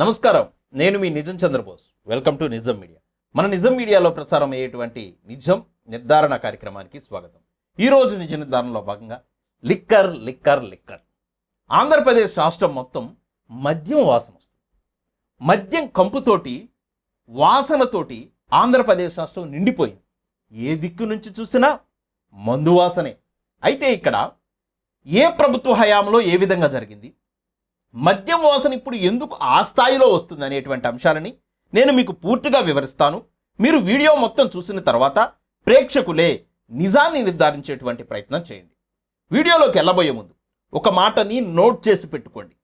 నమస్కారం. నేను మీ Nijam Chandrabose. Welcome to Nijam media మన నిజం మీడియాలో ప్రసారం అయ్యేటువంటి నిజం నిర్ధారణ కార్యక్రమానికి స్వాగతం. ఈరోజు నిజ నిర్ధారణలో భాగంగా లిక్కర్ లిక్కర్ లిక్కర్. ఆంధ్రప్రదేశ్ రాష్ట్రం మొత్తం మద్యం వాసన వస్తుంది. మద్యం కంపుతోటి వాసనతోటి ఆంధ్రప్రదేశ్ రాష్ట్రం నిండిపోయింది. ఏ దిక్కు నుంచి చూసినా మందు వాసనే. అయితే ఇక్కడ ఏ ప్రభుత్వ హయాంలో ఏ విధంగా జరిగింది? మద్యం వాసన ఇప్పుడు ఎందుకు ఆ స్థాయిలో వస్తుంది అనేటువంటి అంశాలని నేను మీకు పూర్తిగా వివరిస్తాను. మీరు వీడియో మొత్తం చూసిన తర్వాత ప్రేక్షకులే నిజాన్ని నిర్ధారించేటువంటి ప్రయత్నం చేయండి. వీడియోలోకి వెళ్ళబోయే ముందు ఒక మాటని నోట్ చేసి పెట్టుకోండి.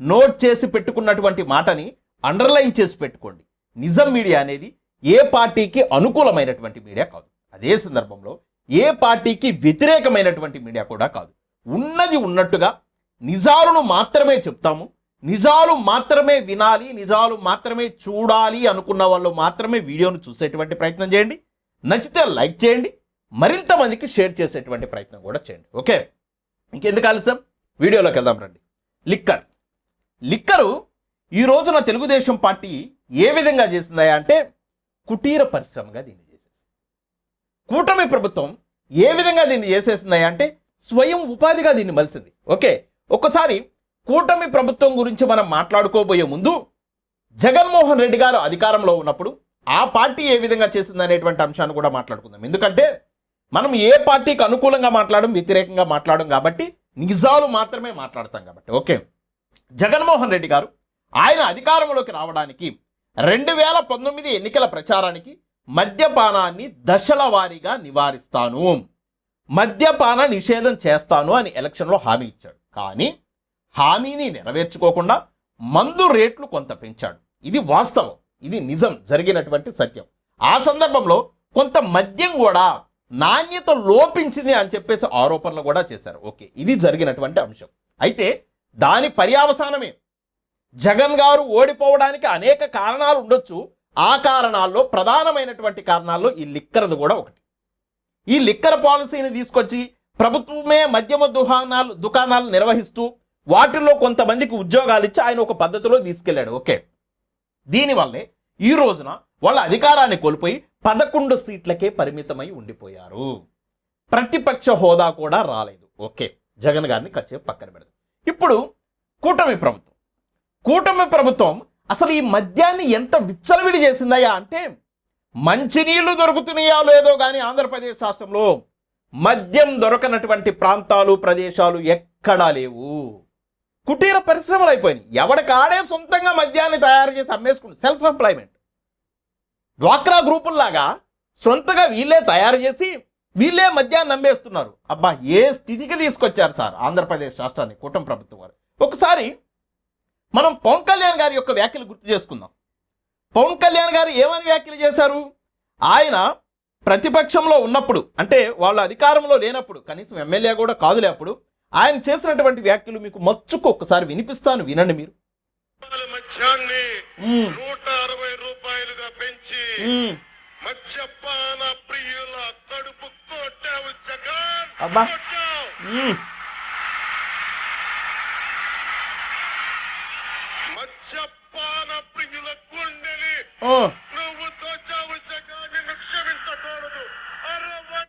నోట్ చేసి పెట్టుకున్నటువంటి మాటని అండర్లైన్ చేసి పెట్టుకోండి. నిజం మీడియా అనేది ఏ పార్టీకి అనుకూలమైనటువంటి మీడియా కాదు. అదే సందర్భంలో ఏ పార్టీకి వ్యతిరేకమైనటువంటి మీడియా కూడా కాదు. ఉన్నది ఉన్నట్టుగా నిజాలను మాత్రమే చెప్తాము. నిజాలు మాత్రమే వినాలి నిజాలు మాత్రమే చూడాలి అనుకున్న వాళ్ళు మాత్రమే వీడియోను చూసేటువంటి ప్రయత్నం చేయండి. నచ్చితే లైక్ చేయండి. మరింత మందికి షేర్ చేసేటువంటి ప్రయత్నం కూడా చేయండి. ఓకే? ఇంకెందుకు ఆలస్యం? వీడియోలోకి వెళ్దాం రండి. లిక్కర్. లిక్కరు ఈ రోజున తెలుగుదేశం పార్టీ ఏ విధంగా చేసిందా అంటే కుటీర పరిశ్రమగా దీన్ని చేసేసింది. కూటమి ప్రభుత్వం ఏ విధంగా దీన్ని చేసేసిందా అంటే స్వయం ఉపాధిగా దీన్ని మలిసింది. ఓకే? ఒక్కసారి కూటమి ప్రభుత్వం గురించి మనం మాట్లాడుకోబోయే ముందు జగన్మోహన్ రెడ్డి గారు అధికారంలో ఉన్నప్పుడు ఆ పార్టీ ఏ విధంగా చేసింది అనేటువంటి అంశాన్ని కూడా మాట్లాడుకుందాం. ఎందుకంటే మనం ఏ పార్టీకి అనుకూలంగా మాట్లాడడం వ్యతిరేకంగా మాట్లాడడం కాబట్టి నిజాలు మాత్రమే మాట్లాడతాం కాబట్టి. ఓకే. జగన్మోహన్ రెడ్డి గారు ఆయన అధికారంలోకి రావడానికి రెండు వేల పంతొమ్మిది ఎన్నికల ప్రచారానికి మద్యపానాన్ని దశల వారీగా నివారిస్తాను. మద్యపాన నిషేధం చేస్తాను అని ఎలక్షన్లో హామీ ఇచ్చాడు. కానీ హామీని నెరవేర్చుకోకుండా మందు రేట్లు కొంత పెంచాడు. ఇది వాస్తవం. ఇది నిజం. జరిగినటువంటి సత్యం. ఆ సందర్భంలో కొంత మద్యం కూడా నాణ్యత లోపించింది అని చెప్పేసి ఆరోపణలు కూడా చేశారు. ఓకే ఇది జరిగినటువంటి అంశం. అయితే దాని పర్యావసానమే. జగన్ గారు ఓడిపోవడానికి అనేక కారణాలు ఉండొచ్చు. ఆ కారణాల్లో ప్రధానమైనటువంటి కారణాల్లో ఈ లిక్కర్ది కూడా ఒకటి. ఈ లిక్కర్ పాలసీని తీసుకొచ్చి ప్రభుత్వమే మద్యమ దుకాణాలు దుకాణాలు నిర్వహిస్తూ వాటిల్లో కొంతమందికి ఉద్యోగాలు ఇచ్చి ఆయన ఒక పద్ధతిలో తీసుకెళ్ళాడు. ఓకే. దీనివల్లే ఈ రోజున వాళ్ళ అధికారాన్ని కోల్పోయి పదకొండు సీట్లకే పరిమితమై ఉండిపోయారు. ప్రతిపక్ష హోదా కూడా రాలేదు. ఓకే. జగన్ గారిని కచ్చేపు పక్కన పెడదాం. ఇప్పుడు కూటమి ప్రభుత్వం. కూటమి ప్రభుత్వం అసలు ఈ మద్యాన్ని ఎంత విచ్చలవిడి చేసిందయ్యా అంటే మంచినీళ్ళు దొరుకుతున్నాయా లేదో కానీ ఆంధ్రప్రదేశ్ రాష్ట్రంలో మద్యం దొరకనటువంటి ప్రాంతాలు ప్రదేశాలు ఎక్కడా లేవు. కుటీర పరిశ్రమలు అయిపోయినాయి. ఎవడికాడే సొంతంగా మద్యాన్ని తయారు చేసి అమ్మేసుకుంటు సెల్ఫ్ ఎంప్లాయ్మెంట్ డ్వాక్రా గ్రూపుల్లాగా సొంతగా వీళ్ళే తయారు చేసి వీళ్ళే మద్యాన్ని అమ్మేస్తున్నారు. అబ్బా ఏ స్థితికి తీసుకొచ్చారు సార్ ఆంధ్రప్రదేశ్ రాష్ట్రాన్ని కూటమి ప్రభుత్వం వారు? ఒకసారి మనం పవన్ కళ్యాణ్ గారి యొక్క వ్యాఖ్యలు గుర్తు చేసుకుందాం. పవన్ కళ్యాణ్ గారు ఏమని వ్యాఖ్యలు చేశారు? ఆయన ప్రతిపక్షంలో ఉన్నప్పుడు అంటే వాళ్ళ అధికారంలో లేనప్పుడు కనీసం ఎమ్మెల్యే కూడా కాదులే అప్పుడు ఆయన చేసినటువంటి వ్యాఖ్యలు మీకు మచ్చుకు ఒక్కసారి వినిపిస్తాను వినండి మీరు. నూట అరవై రూపాయలుగా పెంచి. మద్యపాన ప్రియుల కడుపు కొట్టావు జగన్ అబ్బా. కొట్టావు. మ్మ్. మద్యపాన ప్రియుల గుండెని ఓ. నువ్వు దోచావు జగన్ నిన్ను క్షమించకూడదు అరవై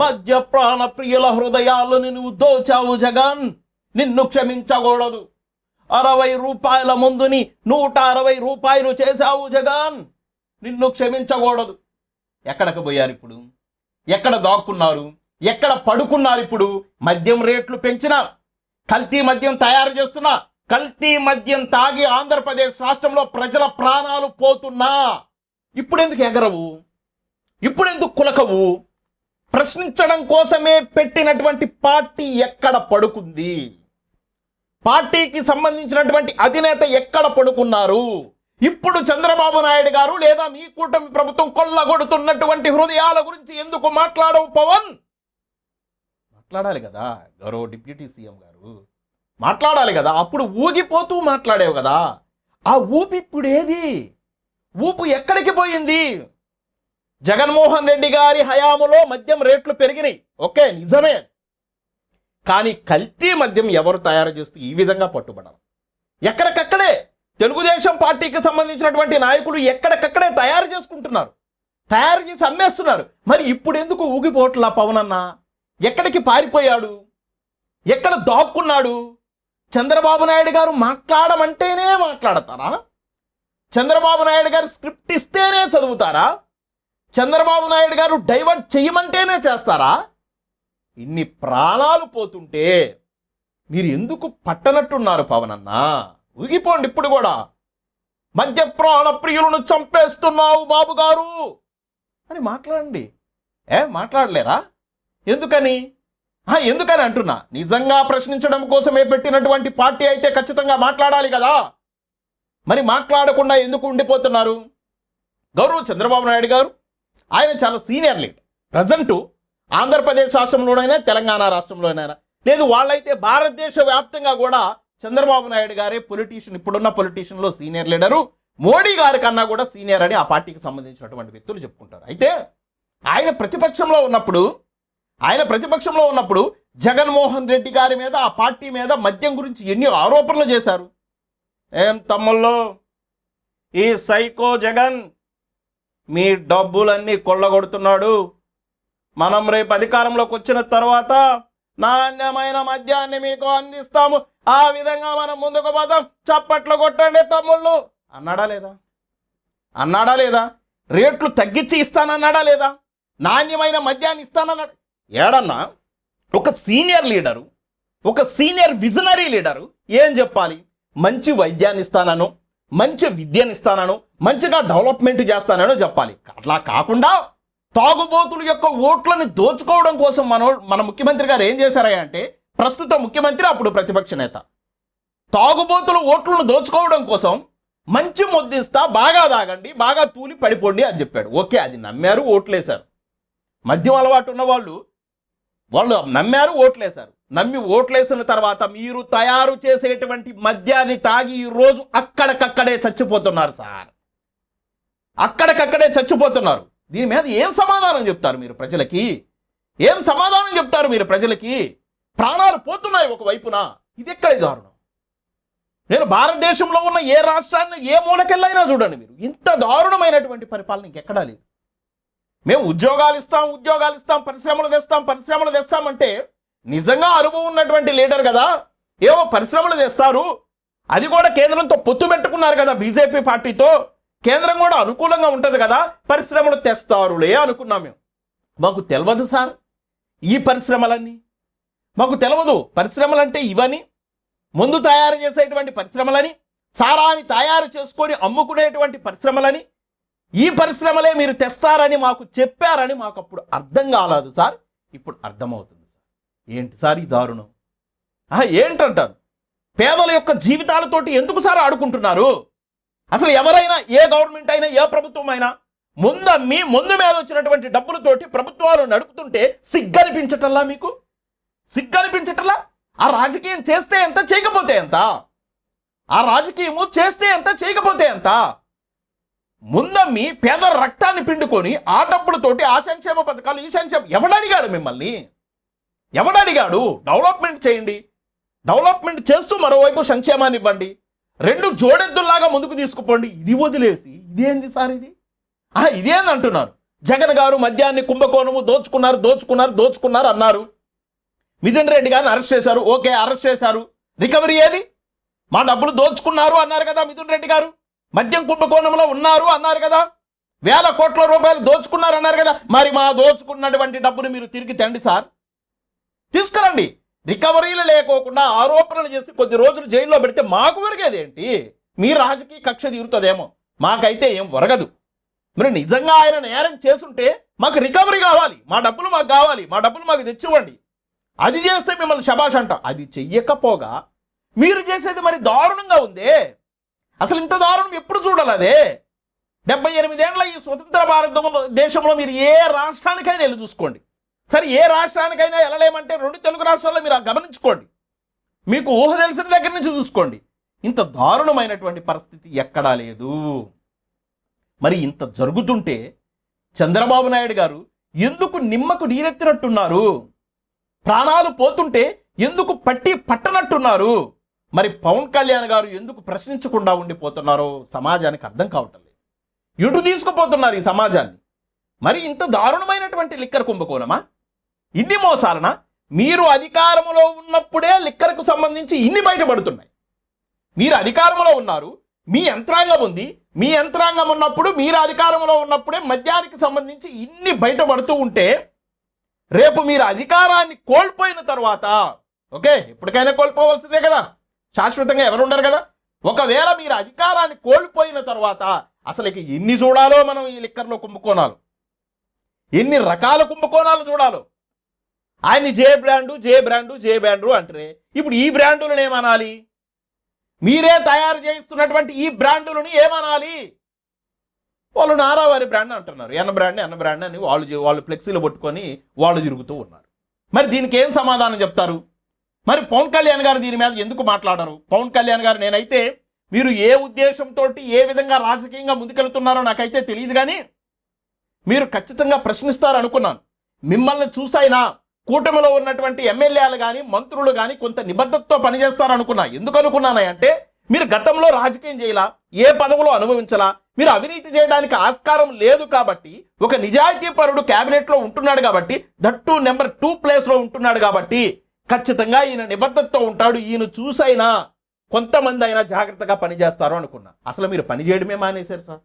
మధ్య ప్రాణ ప్రియుల హృదయాలను నువ్వు దోచావు జగన్. నిన్ను క్షమించకూడదు. అరవై రూపాయల ముందుని నూట అరవై రూపాయలు చేశావు జగన్. నిన్ను క్షమించకూడదు. ఎక్కడికి పోయారు ఇప్పుడు? ఎక్కడ దాక్కున్నారు? ఎక్కడ పడుకున్నారు ఇప్పుడు? మద్యం రేట్లు పెంచిన కల్తీ మద్యం తయారు చేస్తున్నా కల్తీ మద్యం తాగి ఆంధ్రప్రదేశ్ రాష్ట్రంలో ప్రజల ప్రాణాలు పోతున్నా. ఇప్పుడెందుకు ఎగరవు? ఇప్పుడెందుకు కులకవు? ప్రశ్నించడం కోసమే పెట్టినటువంటి పార్టీ ఎక్కడ పడుకుంది? పార్టీకి సంబంధించినటువంటి అధినేత ఎక్కడ పడుకున్నారు? ఇప్పుడు చంద్రబాబు నాయుడు గారు లేదా మీ కూటమి ప్రభుత్వం కొల్లగొడుతున్నటువంటి హృదయాల గురించి ఎందుకు మాట్లాడవు పవన్? మాట్లాడాలి కదా గౌరవ డిప్యూటీ సీఎం గారు. మాట్లాడాలి కదా అప్పుడు ఊగిపోతూ మాట్లాడేవు కదా. ఆ ఊపి ఇప్పుడు ఏది ఊపు ఎక్కడికి పోయింది? జగన్మోహన్ రెడ్డి గారి హయాములో మద్యం రేట్లు పెరిగినాయి. ఓకే నిజమే. కానీ కల్తీ మద్యం ఎవరు తయారు చేస్తూ ఈ విధంగా పట్టుబడరు? ఎక్కడికక్కడే తెలుగుదేశం పార్టీకి సంబంధించినటువంటి నాయకులు ఎక్కడికక్కడే తయారు చేసుకుంటున్నారు. తయారు చేసి అమ్మేస్తున్నారు. మరి ఇప్పుడు ఎందుకు ఊగిపోట్లా పవన్ అన్న ఎక్కడికి పారిపోయాడు? ఎక్కడ దాక్కున్నాడు? చంద్రబాబు నాయుడు గారు మాట్లాడమంటేనే మాట్లాడతారా? చంద్రబాబు నాయుడు గారు స్క్రిప్ట్ ఇస్తేనే చదువుతారా? చంద్రబాబు నాయుడు గారు డైవర్ట్ చేయమంటేనే చేస్తారా? ఇన్ని ప్రాణాలు పోతుంటే మీరు ఎందుకు పట్టనట్టున్నారు పవన్ అన్న ఊగిపోండి ఇప్పుడు కూడా. మధ్య ప్రాణ ప్రియులను చంపేస్తున్నావు బాబు గారు. అని మాట్లాడండి. ఏ మాట్లాడలేరా? ఎందుకని? ఎందుకని అంటున్నా? నిజంగా ప్రశ్నించడం కోసమే పెట్టినటువంటి పార్టీ అయితే ఖచ్చితంగా మాట్లాడాలి కదా. మరి మాట్లాడకుండా ఎందుకు ఉండిపోతున్నారు? గౌరవ్ చంద్రబాబు నాయుడు గారు ఆయన చాలా సీనియర్ లీడ్. ప్రజెంటు ఆంధ్రప్రదేశ్ రాష్ట్రంలోనైనా తెలంగాణ రాష్ట్రంలోనైనా. లేదు వాళ్ళైతే భారతదేశ వ్యాప్తంగా కూడా చంద్రబాబు నాయుడు గారే పొలిటీషియన్ ఇప్పుడున్న పొలిటీషియన్లో సీనియర్ లీడరు. మోడీ గారి కన్నా కూడా సీనియర్ అని ఆ పార్టీకి సంబంధించినటువంటి వ్యక్తులు చెప్పుకుంటారు. అయితే ఆయన ప్రతిపక్షంలో ఉన్నప్పుడు ఆయన ప్రతిపక్షంలో ఉన్నప్పుడు జగన్మోహన్ రెడ్డి గారి మీద ఆ పార్టీ మీద మద్యం గురించి ఎన్ని ఆరోపణలు చేశారు? ఏం తమ్ముల్లో ఈ సైకో జగన్ మీ డబ్బులన్నీ కొల్లగొడుతున్నాడు. మనం రేపు అధికారంలోకి వచ్చిన తర్వాత నాణ్యమైన మద్యాన్ని మీకు అందిస్తాము. ఆ విధంగా మనం ముందుకు పోతాం చప్పట్లు కొట్టండి తమ్ముళ్ళు. అన్నాడా లేదా? అన్నాడా లేదా? రేట్లు తగ్గించి ఇస్తానన్నాడా లేదా? నాణ్యమైన మద్యాన్ని ఇస్తానన్నాడు? ఏడన్నా? ఒక సీనియర్ లీడరు ఒక సీనియర్ విజనరీ లీడరు ఏం చెప్పాలి? మంచి వైద్యాన్ని ఇస్తానను. మంచి విద్యను ఇస్తానను మంచిగా డెవలప్మెంట్ చేస్తానని చెప్పాలి. అట్లా కాకుండా తాగుబోతుల యొక్క ఓట్లను దోచుకోవడం కోసం మన మన ముఖ్యమంత్రి గారు ఏం చేశారా అంటే ప్రస్తుత ముఖ్యమంత్రి అప్పుడు ప్రతిపక్ష నేత. తాగుబోతుల ఓట్లను దోచుకోవడం కోసం మంచి ముద్దిస్తా బాగా తాగండి బాగా తూలి పడిపోండి అని చెప్పాడు. ఓకే అది నమ్మారు ఓట్లేశారు. మద్యం అలవాటు ఉన్న వాళ్ళు వాళ్ళు నమ్మారు ఓట్లేశారు. నమ్మి ఓట్లేసిన తర్వాత మీరు తయారు చేసేటువంటి మద్యాన్ని తాగి ఈరోజు అక్కడికక్కడే చచ్చిపోతున్నారు సార్. అక్కడికక్కడే చచ్చిపోతున్నారు. దీని మీద ఏం సమాధానం చెప్తారు మీరు ప్రజలకి? ఏం సమాధానం చెప్తారు మీరు ప్రజలకి? ప్రాణాలు పోతున్నాయి ఒకవైపున ఇది ఎక్కడ దారుణం? నేను భారతదేశంలో ఉన్న ఏ రాష్ట్రాన్ని ఏ మూలకెళ్ళైనా చూడండి మీరు. ఇంత దారుణమైనటువంటి పరిపాలన ఇంకెక్కడా లేదు. మేము ఉద్యోగాలు ఇస్తాం ఉద్యోగాలు ఇస్తాం పరిశ్రమలు తెస్తాం పరిశ్రమలు తెస్తామంటే నిజంగా అనుభవం ఉన్నటువంటి లీడర్ కదా? ఏవో పరిశ్రమలు తెస్తారు అది కూడా కేంద్రంతో పొత్తు పెట్టుకున్నారు కదా బీజేపీ పార్టీతో? కేంద్రం కూడా అనుకూలంగా ఉంటుంది కదా? పరిశ్రమలు తెస్తారులే అనుకున్నాం మేము. మాకు తెలియదు సార్ ఈ పరిశ్రమలన్నీ. మాకు తెలియదు పరిశ్రమలంటే ఇవని. ముందు తయారు చేసేటువంటి పరిశ్రమలని సారాన్ని తయారు చేసుకొని అమ్ముకునేటువంటి పరిశ్రమలని ఈ పరిశ్రమలే మీరు తెస్తారని మాకు చెప్పారని మాకు అప్పుడు అర్థం కాలేదు సార్. ఇప్పుడు అర్థమవుతుంది. ఏంటి? సార్ ఈ దారుణం ఏంటంటారు? పేదల యొక్క జీవితాలతోటి ఎందుకు సార్ ఆడుకుంటున్నారు? అసలు ఎవరైనా ఏ గవర్నమెంట్ అయినా ఏ ప్రభుత్వం అయినా ముందు మీ ముందు మీద వచ్చినటువంటి డబ్బులతోటి ప్రభుత్వాలు నడుపుతుంటే సిగ్గనిపించటల్లా మీకు? సిగ్గనిపించటల్లా ఆ రాజకీయం చేస్తే ఎంత చేయకపోతే ఎంత? ఆ రాజకీయము చేస్తే ఎంత చేయకపోతే ఎంత? ముందమ్మి పేద రక్తాన్ని పిండుకొని ఆ డబ్బులతోటి ఆ సంక్షేమ పథకాలు ఈ సంక్షేమ ఎవడడిగాడు మిమ్మల్ని? ఎవడడిగాడు? డెవలప్మెంట్ చేయండి. డెవలప్మెంట్ చేస్తూ మరోవైపు సంక్షేమాన్ని ఇవ్వండి. రెండు జోడెద్దుల్లాగా ముందుకు తీసుకుపోండి. ఇది వదిలేసి ఇదేంది సార్ ఇది? ఆ ఇదేంది అంటున్నారు. జగన్ గారు మద్యాన్ని కుంభకోణము దోచుకున్నారు దోచుకున్నారు దోచుకున్నారు అన్నారు. విజయన్ రెడ్డి గారిని అరెస్ట్ చేశారు. ఓకే అరెస్ట్ చేశారు. రికవరీ ఏది? మా డబ్బులు దోచుకున్నారు అన్నారు కదా మిథున్ రెడ్డి గారు. మద్యం కుంభకోణంలో ఉన్నారు అన్నారు కదా. వేల కోట్ల రూపాయలు దోచుకున్నారు అన్నారు కదా. మరి మా దోచుకున్నటువంటి డబ్బును మీరు తిరిగి తండి సార్. తీసుకురండి. రికవరీలు లేకోకుండా ఆరోపణలు చేసి కొద్ది రోజులు జైల్లో పెడితే మాకు ఒరిగేదేంటి మీ రాజకీయ కక్ష తీరుతుందేమో. మాకైతే ఏం వరగదు. మరి నిజంగా ఆయన నేరం చేసుంటే మాకు రికవరీ కావాలి. మా డబ్బులు మాకు కావాలి. మా డబ్బులు మాకు తెచ్చివ్వండి. అది చేస్తే మిమ్మల్ని శబాష్ అంట. అది చెయ్యకపోగా మీరు చేసేది మరి దారుణంగా ఉందే? అసలు ఇంత దారుణం ఎప్పుడు చూడాలదే డెబ్బై ఎనిమిదేళ్ళ ఈ స్వతంత్ర భారత దేశంలో మీరు ఏ రాష్ట్రానికైనా వెళ్ళి చూసుకోండి. సరే ఏ రాష్ట్రానికైనా వెళ్ళలేమంటే రెండు తెలుగు రాష్ట్రాల్లో మీరు గమనించుకోండి. మీకు ఊహ తెలిసిన దగ్గర నుంచి చూసుకోండి. ఇంత దారుణమైనటువంటి పరిస్థితి ఎక్కడా లేదు. మరి ఇంత జరుగుతుంటే చంద్రబాబు నాయుడు గారు ఎందుకు నిమ్మకు నీరెత్తినట్టున్నారు? ప్రాణాలు పోతుంటే ఎందుకు పట్టి పట్టనట్టున్నారు? మరి పవన్ కళ్యాణ్ గారు ఎందుకు ప్రశ్నించకుండా ఉండిపోతున్నారో సమాజానికి అర్థం కావటం లేదు. ఎటు తీసుకుపోతున్నారు ఈ సమాజాన్ని. మరి ఇంత దారుణమైనటువంటి లిక్కర్ కుంభకోణమా? ఇన్ని మోసాలనా? మీరు అధికారంలో ఉన్నప్పుడే లిక్కర్కు సంబంధించి ఇన్ని బయటపడుతున్నాయి. మీరు అధికారంలో ఉన్నారు మీ యంత్రాంగం ఉంది మీ యంత్రాంగం ఉన్నప్పుడు మీరు అధికారంలో ఉన్నప్పుడే మద్యానికి సంబంధించి ఇన్ని బయటపడుతూ ఉంటే రేపు మీరు అధికారాన్ని కోల్పోయిన తర్వాత ఓకే ఎప్పటికైనా కోల్పోవలసిందే కదా? శాశ్వతంగా ఎవరు ఉండరు కదా? ఒకవేళ మీరు అధికారాన్ని కోల్పోయిన తర్వాత అసలు ఇక ఎన్ని చూడాలో మనం ఈ లిక్కర్లో కుంభకోణాలు? ఎన్ని రకాల కుంభకోణాలు చూడాలో? ఆయన్ని J brand J brand J brand అంటారే. ఇప్పుడు ఈ బ్రాండులను ఏమనాలి? మీరే తయారు చేయిస్తున్నటువంటి ఈ బ్రాండులను ఏమనాలి? వాళ్ళు నారావారి బ్రాండ్ అంటున్నారు. ఎన్న బ్రాండ్ ఎన్న బ్రాండ్ అని వాళ్ళు వాళ్ళు ఫ్లెక్సీలు పట్టుకొని వాళ్ళు తిరుగుతూ ఉన్నారు. మరి దీనికి ఏం సమాధానం చెప్తారు? మరి పవన్ కళ్యాణ్ గారు దీని మీద ఎందుకు మాట్లాడరు? పవన్ కళ్యాణ్ గారు నేనైతే మీరు ఏ ఉద్దేశంతో ఏ విధంగా రాజకీయంగా ముందుకెళ్తున్నారో నాకైతే తెలియదు కానీ మీరు ఖచ్చితంగా ప్రశ్నిస్తారు అనుకున్నాను మిమ్మల్ని చూసైనా కూటమిలో ఉన్నటువంటి ఎమ్మెల్యేలు కానీ మంత్రులు కానీ కొంత నిబద్ధతతో పనిచేస్తారనుకున్నా ఎందుకు అనుకున్నాను అంటే మీరు గతంలో రాజకీయం చేయాల? ఏ పదవులో అనుభవించలా? మీరు అవినీతి చేయడానికి ఆస్కారం లేదు కాబట్టి ఒక నిజాయితీ పరుడు క్యాబినెట్లో ఉంటున్నాడు కాబట్టి దట్టు నెంబర్ టూ ప్లేస్లో ఉంటున్నాడు కాబట్టి ఖచ్చితంగా ఈయన నిబద్ధతతో ఉంటాడు. ఈయన చూసైనా కొంతమంది అయినా జాగ్రత్తగా పనిచేస్తారు అనుకున్నా. అసలు మీరు పని చేయడమే మానేశారు సార్.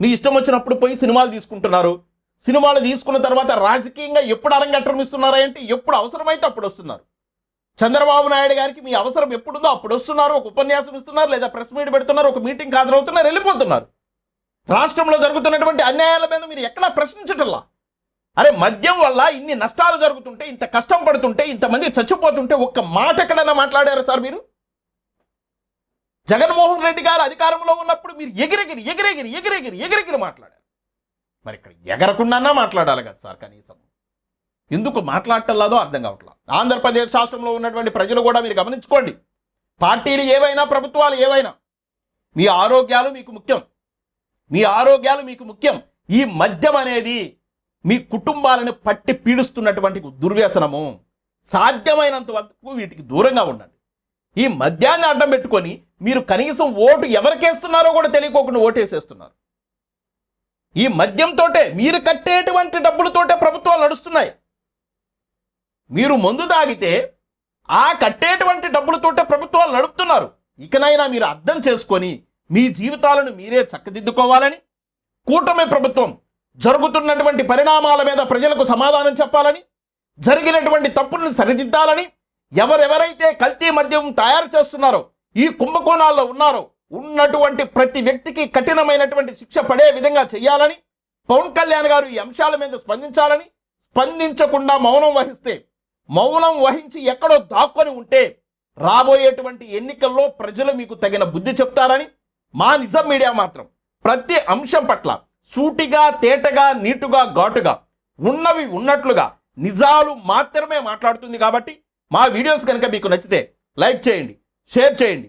మీ ఇష్టం వచ్చినప్పుడు పోయి సినిమాలు తీసుకుంటున్నారు. సినిమాలు తీసుకున్న తర్వాత రాజకీయంగా ఎప్పుడు అరంగేట్రం అంటే ఎప్పుడు అవసరమైతే అప్పుడు వస్తున్నారు. చంద్రబాబు నాయుడు గారికి మీ అవసరం ఎప్పుడుందో అప్పుడు వస్తున్నారు ఒక ఉపన్యాసం ఇస్తున్నారు లేదా ప్రెస్ మీట్ పెడుతున్నారు ఒక మీటింగ్ హాజరవుతున్నారు వెళ్ళిపోతున్నారు. రాష్ట్రంలో జరుగుతున్నటువంటి అన్యాయాల మీద మీరు ఎక్కడా ప్రశ్నించటల్లా అరే మద్యం వల్ల ఇన్ని నష్టాలు జరుగుతుంటే ఇంత కష్టం పడుతుంటే ఇంతమంది చచ్చిపోతుంటే ఒక్క మాట ఎక్కడైనా మాట్లాడారా సార్ మీరు? జగన్మోహన్ రెడ్డి గారు అధికారంలో ఉన్నప్పుడు మీరు ఎగిరెగిరి ఎగిరెగిరి ఎగిరెగిరి ఎగిరెగిరి మాట్లాడారు. మరి ఇక్కడ ఎగరకుండానా మాట్లాడాలి కదా సార్ కనీసం? ఎందుకు మాట్లాడటంలాదో అర్థం కావట్లా? ఆంధ్రప్రదేశ్ రాష్ట్రంలో ఉన్నటువంటి ప్రజలు కూడా మీరు గమనించుకోండి. పార్టీలు ఏవైనా ప్రభుత్వాలు ఏవైనా మీ ఆరోగ్యాలు మీకు ముఖ్యం. మీ ఆరోగ్యాలు మీకు ముఖ్యం. ఈ మద్యం అనేది మీ కుటుంబాలను పట్టి పీడిస్తున్నటువంటి దుర్వ్యసనము. సాధ్యమైనంత వరకు వీటికి దూరంగా ఉండండి. ఈ మద్యాన్ని అడ్డం పెట్టుకొని మీరు కనీసం ఓటు ఎవరికేస్తున్నారో కూడా తెలియకోకుండా ఓటేసేస్తున్నారు ఈ మద్యంతోటే మీరు కట్టేటువంటి డబ్బులతోటే ప్రభుత్వాలు నడుస్తున్నాయి. మీరు మందు తాగితే ఆ కట్టేటువంటి డబ్బులతోటే ప్రభుత్వాలు నడుపుతున్నారు. ఇకనైనా మీరు అర్థం చేసుకొని మీ జీవితాలను మీరే చక్కదిద్దుకోవాలని కూటమి ప్రభుత్వం జరుగుతున్నటువంటి పరిణామాల మీద ప్రజలకు సమాధానం చెప్పాలని జరిగినటువంటి తప్పులను సరిదిద్దాలని ఎవరెవరైతే కల్తీ మద్యం తయారు చేస్తున్నారో ఈ కుంభకోణాల్లో ఉన్నారో ఉన్నటువంటి ప్రతి వ్యక్తికి కఠినమైనటువంటి శిక్ష పడే విధంగా చేయాలని పవన్ కళ్యాణ్ గారు ఈ అంశాల మీద స్పందించాలని స్పందించకుండా మౌనం వహిస్తే మౌనం వహించి ఎక్కడో దాక్కొని ఉంటే రాబోయేటువంటి ఎన్నికల్లో ప్రజలు మీకు తగిన బుద్ధి చెప్తారని మా నిజం మీడియా మాత్రం ప్రతి అంశం పట్ల సూటిగా తేటగా నీటుగా ఘాటుగా ఉన్నవి ఉన్నట్లుగా నిజాలు మాత్రమే మాట్లాడుతుంది కాబట్టి మా వీడియోస్ కనుక మీకు నచ్చితే లైక్ చేయండి షేర్ చేయండి.